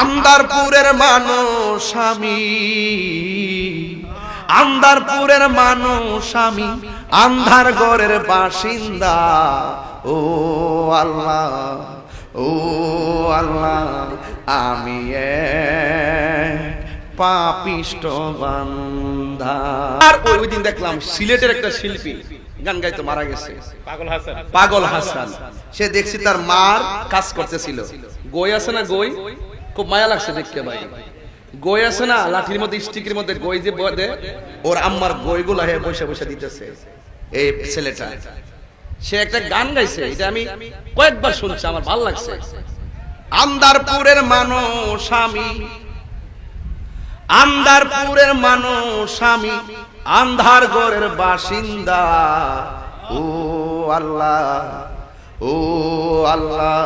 আন্দারপুরের মানুষ আমি। আন্দারপুরের মানুষ আমি। আন্ধার গড়ের বাসিন্দা। ও আল্লাহ ও আল্লাহ আমি এক পাপিষ্ট বান্দা। আর ওই ওই দিন দেখলাম সিলেটের একটা শিল্পী গান গাইতে মারা গেছে। পাগল হাসান। পাগল হাসান। সে দেখছি তার মার কাজ করতেছিল। গই আছে না গই? খুব মায়া লাগছে দেখতে ভাই। গই আছে না, লাঠির মধ্যে, স্টিকের মধ্যে গই যে বদে ওর আম্মার গইগুলা হে বসে বসে দিতেছে, এই ছেলেটা। সে একটা গান গাইছে, এটা আমি কয়েকবার শুনছি, আমার ভালো লাগছে। আন্দারপুরের মানুষ আমি, আন্দারপুরের মানুষ আমি, আন্ধার ঘরের বাসিন্দা। ও আল্লাহ ও আল্লাহ,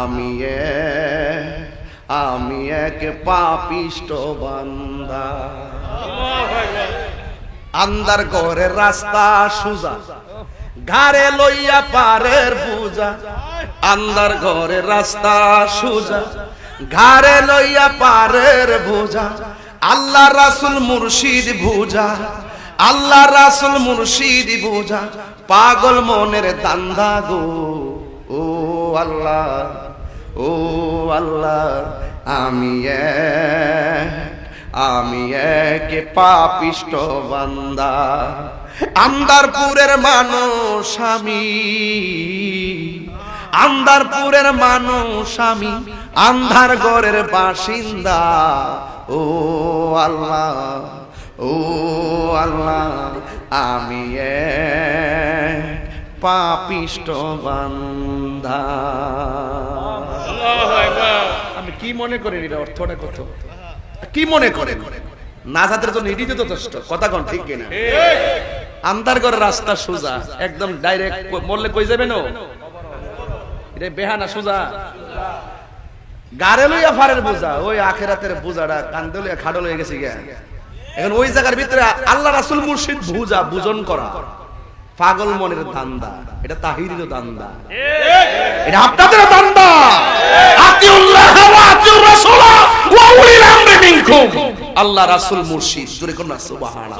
আমি এক আমি এক পাপিষ্ট বান্দা। আন্দার ঘরের রাস্তা সুজা, ঘাড়ে লইয়া পারের বুজা আন্দার ঘরের রাস্তা সুজা, ঘাড়ে লইয়া পারের বুজা আল্লাহ রাসুল মুর্শিদ ভুজা আল্লাহ রাসুল মুর্শিদ বুঝা পাগল মনের দান্দা গো, ও আল্লাহ। ও আল্লাহ, আমি আমি এক পাপিষ্ট বান্দা। আন্দারপুরের মানুষ আমি, আন্দারপুরের মানুষ আমি আন্ধার গড়ের বাসিন্দা। ও আল্লাহ ও আল্লাহ, আমি এক পাপিষ্ট বান্দা। আল্লাহু আকবার। আমি কি মনে করি এটা অর্থটা কত? কি মনে করে নাজাতের জন্য এটি যথেষ্ট। কথা কোন ঠিক কিনা? আন্দার রাস্তা সোজা। একদম ডাইরেক্ট মরলে কই যাবে না? এটা বেহানা সোজা। গারে লইয়া ফারের বোঝা। ওই আখেরাতের বোঝাটা কান্দে লইয়া খাডো লইয়া গেছে গিয়া। এখন ওই জায়গার ভিতরে আল্লাহ রাসুল মুর্শিদ বুঝা বুজন করা। পাগল মনের দান্দা এটা তাহিরিরও দান্দা এটা আপনাদের দান্দা আতিউল্লাহ ওয়া আতিউর রাসূল ওয়া উলিল আমরি মিনকুম। আল্লাহ রাসূল মুর্শিদ। জোরে কোন সুবহানাল্লাহ।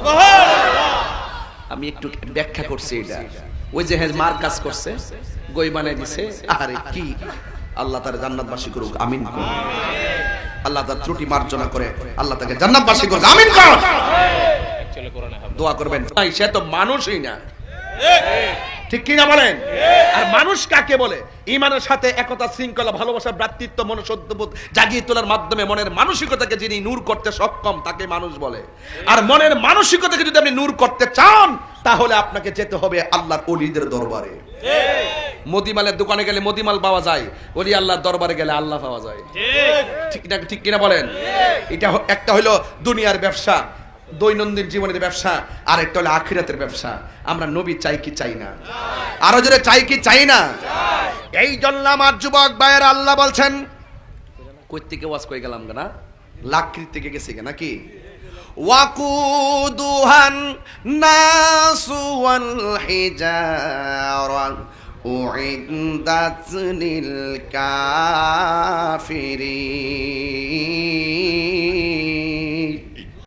আমি একটু ব্যাখ্যা করছি এটা। ওই যে হ্যাঁ মার কাজ করছে গই বানাই দিছে। আরে কি? আল্লাহ তার জান্নাতবাসী করুক আমিন করুক। আল্লাহ তার ত্রুটি মার্জনা করে আল্লাহ তাকে জান্নাতবাসী করুক আমিন করুক। দোয়া করবেন। সে তো মানুষই না। ঠিক কিনা বলেন? আর মানুষ কাকে বলে? ইমানের সাথে একতা শৃঙ্খলা ভালোবাসা ভ্রাতৃত্ব মনুষ্যত্ববোধ জাগিয়ে তোলার মাধ্যমে মনের মানসিকতাকে যিনি নূর করতে সক্ষম তাকে মানুষ বলে। আর মনের মানসিকতাকে যদি আপনি নূর করতে চান তাহলে আপনাকে যেতে হবে আল্লাহর অলিদের দরবারে। মদিমালের দোকানে গেলে মদিমাল পাওয়া যায় অলি আল্লাহর দরবারে গেলে আল্লাহ পাওয়া যায়। ঠিক। না ঠিক কিনা বলেন? এটা একটা হলো দুনিয়ার ব্যবসা দৈনন্দিন জীবনের ব্যবসা আর একটা হলো আখিরাতের ব্যবসা। আমরা নবী চাই কি চাই না? আরও জোরে চাই কি চাই না? এই জন্য আমার যুবক ভাইয়ের আল্লাহ বলছেন কই থেকে ওয়াজ কই গেলাম না? লাকৃত থেকে গেছি নাকি? ওয়াকুদুহান নাসু ওয়াল হিজারা উইদ্দাত লিল কাফিরিন।